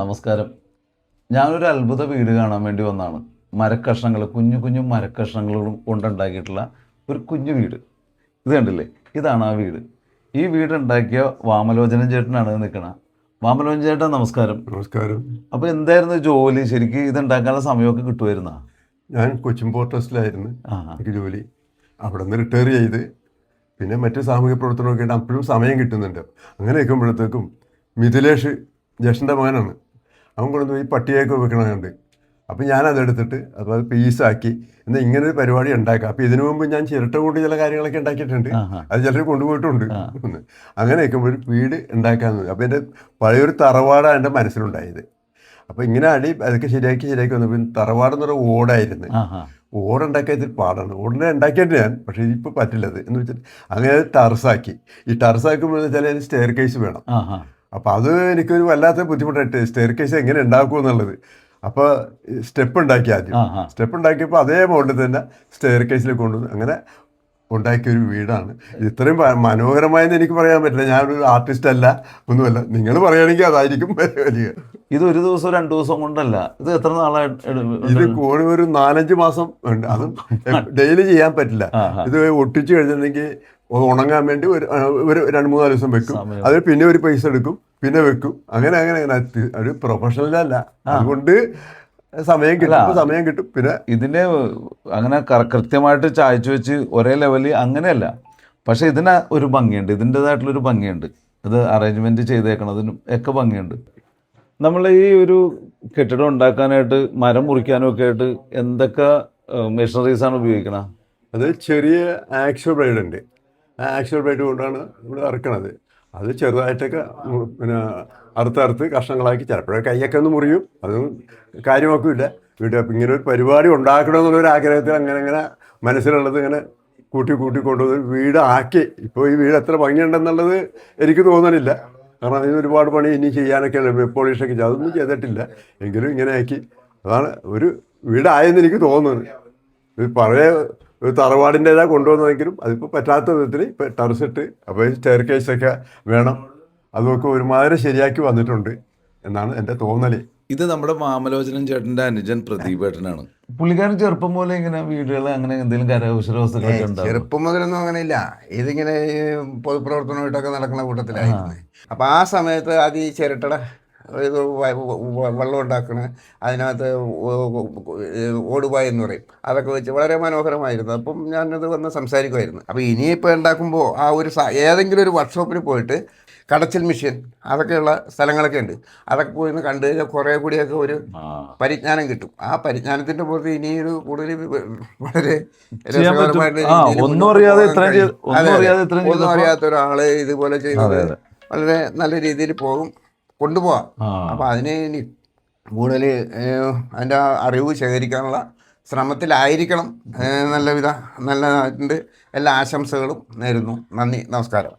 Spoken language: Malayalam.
നമസ്കാരം. ഞാനൊരു അത്ഭുത വീട് കാണാൻ വേണ്ടി വന്നാണ്. മരക്കഷ്ണങ്ങൾ കുഞ്ഞു കുഞ്ഞു മരക്കഷ്ണങ്ങളും കൊണ്ടുണ്ടാക്കിയിട്ടുള്ള ഒരു കുഞ്ഞു വീട്. ഇത് കണ്ടില്ലേ? ഇതാണ് ആ വീട്. ഈ വീട് ഉണ്ടാക്കിയ വാമലോചന ചേട്ടനാണ് നിൽക്കണ വാമലോചന ചേട്ടൻ നമസ്കാരം. നമസ്കാരം. അപ്പോൾ എന്തായിരുന്നു ജോലി? ശരിക്കും ഇത് ഉണ്ടാക്കാനുള്ള സമയമൊക്കെ കിട്ടുമായിരുന്നാ? ഞാൻ കൊച്ചിൻ പോർട്ട് ട്രസ്റ്റിലായിരുന്നു എനിക്ക് ജോലി. അവിടെ നിന്ന് റിട്ടയർ ചെയ്ത് പിന്നെ മറ്റു സാമൂഹ്യ പ്രവർത്തനമൊക്കെ ഉണ്ട് അപ്പോഴും സമയം കിട്ടുന്നുണ്ട്. അങ്ങനെ നിൽക്കുമ്പോഴത്തേക്കും മിഥിലേഷ് ജ്യേഷ്ഠന്റെ മകനാണ്. അവൻ കൊണ്ടുപോയി പട്ടിയൊക്കെ വെക്കണമുണ്ട് അപ്പം ഞാൻ അതെടുത്തിട്ട് അപ്പോൾ അത് പീസാക്കി. എന്നാൽ ഇങ്ങനെ ഒരു പരിപാടി ഉണ്ടാക്കാം. അപ്പോൾ ഇതിനു മുമ്പ് ഞാൻ ചിരട്ട കൊണ്ട് ചില കാര്യങ്ങളൊക്കെ ഉണ്ടാക്കിയിട്ടുണ്ട്. അത് ചിലർ കൊണ്ടുപോയിട്ടുണ്ട്. അങ്ങനെ അങ്ങനെ ഒരു വീട് ഉണ്ടാക്കാൻ അപ്പോൾ എന്റെ പഴയൊരു തറവാടാണ് എന്റെ മനസ്സിലുണ്ടായത്. അപ്പോൾ ഇങ്ങനെ അടി അതൊക്കെ ശരിയാക്കി ശരിയാക്കി വന്നപ്പോൾ തറവാടെന്ന് പറഞ്ഞ ഓടായിരുന്നു. ആ ആ. ഓടുണ്ടാക്കിയ ഇതിൽ പാടാണ്. ഓടിനെ ഉണ്ടാക്കിയിട്ട് ഞാൻ പക്ഷേ ഇതിപ്പോൾ പറ്റില്ലത്. എന്ന് വെച്ചിട്ട് അങ്ങനെ ടർസാക്കി ഈ ടർസാക്കുമ്പോൾ വെച്ചാൽ അതിന് സ്റ്റെയർ കേസ് വേണം. അപ്പോൾ അത് എനിക്കൊരു വല്ലാത്ത ബുദ്ധിമുട്ടായിട്ട് സ്റ്റെയർ കേസ് എങ്ങനെ ഉണ്ടാക്കും എന്നുള്ളത്. അപ്പോൾ സ്റ്റെപ്പ് ഉണ്ടാക്കി ആദ്യം. സ്റ്റെപ്പ് ഉണ്ടാക്കിയപ്പോൾ അതേ മോഡിൽ തന്നെ സ്റ്റെയർ കേസിൽ കൊണ്ടുവന്നു അങ്ങനെ ഉണ്ടാക്കിയ ഒരു വീടാണ്. ഇത് ഇത്രയും മനോഹരമായെന്ന് എനിക്ക് പറയാൻ പറ്റില്ല. ഞാനൊരു ആർട്ടിസ്റ്റ് അല്ല ഒന്നുമല്ല. നിങ്ങൾ പറയുകയാണെങ്കിൽ അതായിരിക്കും വലിയ. ഇത് ഒരു ദിവസം രണ്ടു ദിവസം കൊണ്ടല്ല. ഇത് എത്ര നാളായിട്ട് ഇത് കൂടി ഒരു നാലഞ്ച് മാസം ഉണ്ട്. അത് ഡെയിലി ചെയ്യാൻ പറ്റില്ല. ഇത് ഒട്ടിച്ചു കഴിഞ്ഞിട്ടുണ്ടെങ്കിൽ ഉണങ്ങാൻ വേണ്ടി ഒരു ഒരു രണ്ട് മൂന്നാൽ ദിവസം വെക്കും. അതിൽ പിന്നെ ഒരു പൈസ എടുക്കും. പിന്നെ വെക്കും. അങ്ങനെ അങ്ങനെ അങ്ങനെ. ഒരു പ്രൊഫഷണലല്ല അതുകൊണ്ട് സമയം കിട്ടും സമയം കിട്ടും. പിന്നെ ഇതിന്റെ അങ്ങനെ കൃത്യമായിട്ട് ചായച്ചു വെച്ച് ഒരേ ലെവലിൽ അങ്ങനെയല്ല. പക്ഷെ ഇതിന് ഒരു ഭംഗിയുണ്ട് ഇതിന്റെതായിട്ടുള്ളൊരു ഭംഗിയുണ്ട്. ഇത് അറേഞ്ച്മെന്റ് ചെയ്തേക്കണതിനും ഒക്കെ ഭംഗിയുണ്ട്. നമ്മൾ ഈ ഒരു കെട്ടിടം ഉണ്ടാക്കാനായിട്ട് മരം മുറിക്കാനും ഒക്കെ ആയിട്ട് എന്തൊക്കെ മെഷീനറീസ് ആണ് ഉപയോഗിക്കണത് അത് ചെറിയ ആക്ഷൻ ബ്ലേഡ് ഉണ്ട്. ആ ആക്ഷൻ ബ്ലേഡ് കൊണ്ടാണ് ഇവിടെ ഇറക്കണത്. അത് ചെറുതായിട്ടൊക്കെ പിന്നെ അറുത്തറുത്ത് കഷ്ണങ്ങളാക്കി ചിലപ്പോഴൊക്കെ കൈയൊക്കെ ഒന്ന് മുറിയും. അതും കാര്യമാക്കില്ല വീട്ടിൽ അപ്പം ഇങ്ങനെ ഒരു പരിപാടി ഉണ്ടാക്കണമെന്നുള്ളൊരു ആഗ്രഹത്തിൽ അങ്ങനെ അങ്ങനെ മനസ്സിലുള്ളത് ഇങ്ങനെ കൂട്ടി കൂട്ടി വീട് ആക്കി ഇപ്പോൾ ഈ വീട് എത്ര ഭംഗിയുണ്ടെന്നുള്ളത് എനിക്ക് തോന്നണില്ല. കാരണം അതിന് ഒരുപാട് പണി ഇനി ചെയ്യാനൊക്കെ ഉണ്ട് പോളിഷൊക്കെ അതൊന്നും ചെയ്തിട്ടില്ല. എങ്കിലും ഇങ്ങനെ ആക്കി അതാണ് ഒരു വീടായെന്ന് എനിക്ക് തോന്നുന്നത്. ഇത് പഴയ ഒരു തറവാടിന്റെതാ കൊണ്ടുവന്നതെങ്കിലും അതിപ്പോൾ പറ്റാത്ത വിധത്തിൽ ഇപ്പോൾ ടെറസിട്ട് അപ്പോൾ സ്റ്റെയർ കേസൊക്കെ വേണം. അതൊക്കെ ഒരുമാതിരി ശരിയാക്കി വന്നിട്ടുണ്ട് എന്നാണ് എന്റെ തോന്നൽ ഇത് നമ്മുടെ മാമലോചനൻ ചേട്ടന്റെ അനുജൻ പ്രദീപ് ഏട്ടനാണ്. പുള്ളിക്കാരൻ ചെറുപ്പം പോലെ ഇങ്ങനെ വീടുകൾ അങ്ങനെ എന്തെങ്കിലും കരകൗശല വസ്തുക്കളൊക്കെ ഉണ്ടാവും ചെറുപ്പം മുതലൊന്നും അങ്ങനെ ഇല്ല ഇതിങ്ങനെ പൊതുപ്രവർത്തനമായിട്ടൊക്കെ നടക്കുന്ന കൂട്ടത്തിലായിരുന്നു. അപ്പം ആ സമയത്ത് അത് ഈ ചിരട്ടട ഇത് വെള്ളം ഉണ്ടാക്കണ അതിനകത്ത് ഓടുപായ എന്ന് പറയും. അതൊക്കെ വെച്ച് വളരെ മനോഹരമായിരുന്നു. അപ്പം ഞാനത് വന്ന് സംസാരിക്കുമായിരുന്നു അപ്പോൾ ഇനിയിപ്പോൾ ഉണ്ടാക്കുമ്പോൾ ആ ഒരു ഏതെങ്കിലും ഒരു വർക്ക്ഷോപ്പിൽ പോയിട്ട് കടച്ചിൽ മിഷ്യൻ അതൊക്കെയുള്ള സ്ഥലങ്ങളൊക്കെ ഉണ്ട്. അതൊക്കെ പോയി ഒന്ന് കണ്ടു കഴിഞ്ഞാൽ കുറേ കൂടിയൊക്കെ ഒരു പരിജ്ഞാനം കിട്ടും. ആ പരിജ്ഞാനത്തിന്റെ പുറത്ത് ഇനിയൊരു കൂടുതൽ വളരെ രസകരമായിട്ട് ഒന്നും അറിയാതെ ഒന്നും അറിയാത്ത ഒരാളെ ഇതുപോലെ അതെ. വളരെ നല്ല രീതിയിൽ പോകും. കൊണ്ടുപോവാം. അപ്പോൾ അപ്പൊ അതിന് കൂടുതൽ അതിന്റെ അറിവ് ശേഖരിക്കാനുള്ള ശ്രമത്തിലായിരിക്കണം നല്ല വിധ നല്ല എല്ലാ ആശംസകളും നേരുന്നു. നന്ദി നമസ്കാരം.